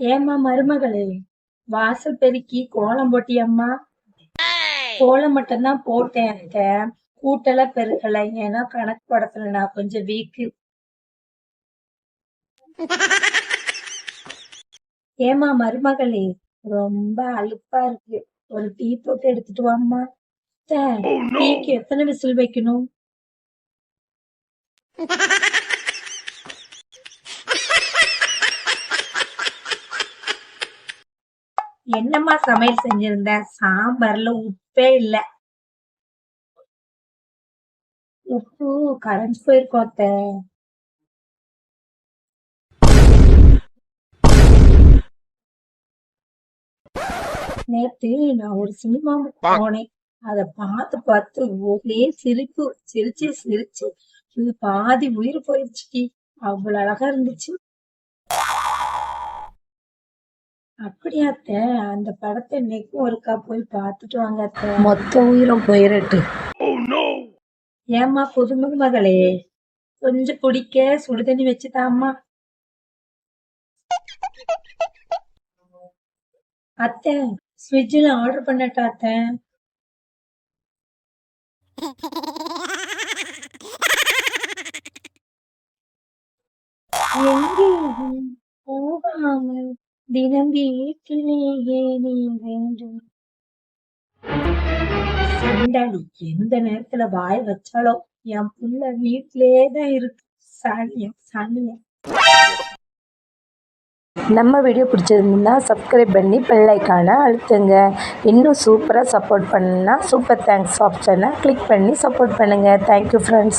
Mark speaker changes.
Speaker 1: ஏம்மா மருமகளே? வாசல் பெருக்கி கோலம் போட்டியம்மா? கோலம் மட்டும்தான் போட்டேன் அத்தை. கூட்டல பெருக்கல. ஏன்னா கணக்கு படத்துல நான் கொஞ்சம் வீக்கு ஏம்மா மருமகளே? ரொம்ப அலுப்பா இருக்கு. ஒரு டீ போட்டு எடுத்துட்டு வாம்மா. அத்தை, டீக்கு எத்தனை விசில் வைக்கணும்? என்னம்மா சமையல் செஞ்சிருந்த? சாம்பார்ல உப்பே இல்ல. உப்பு கரைஞ்சு போயிருக்கோம் அத்தை. நேத்து நான் ஒரு சினிமாவுக்கு போனேன். அத பார்த்து பார்த்து ஒரே சிரிப்பு சிரிச்சு சிரிச்சு. இது பாதி உயிர் போயிடுச்சு அவ்வளவு அழகா இருந்துச்சு. அப்படியா அத்தை? அந்த படத்தை இன்னைக்கும் ஒருக்கா போய் பார்த்துட்டு வாங்க அத்தை. மொத்த உயிரும் போயிரட்டு. ஏம்மா புதுமுக மகளே கொஞ்சம் குடிக்க சுடுதண்ணி வச்சுதாம்மா. அத்தை ஸ்விட்சில் ஆர்டர் பண்ணட்டா அத்தை? எங்கேயும் போகாமல். தினம் வீட்டிலேயே நீ வேண்டும். சண்டாளி எந்த நேரத்துல வாய் வச்சாலும் என் புள்ள வீட்டிலேயே தான் இருக்கு. சாணியம் சாணியம்
Speaker 2: நம்ம வீடியோ பிடிச்சிருந்தா சப்ஸ்கிரைப் பண்ணி பெல் ஐக்கானை அழுத்துங்க. இன்னும் சூப்பராக சப்போர்ட் பண்ணா சூப்பர் தேங்க்ஸ் ஆப்ஷனை கிளிக் பண்ணி சப்போர்ட் பண்ணுங்கள் தேங்க்யூ ஃப்ரெண்ட்ஸ்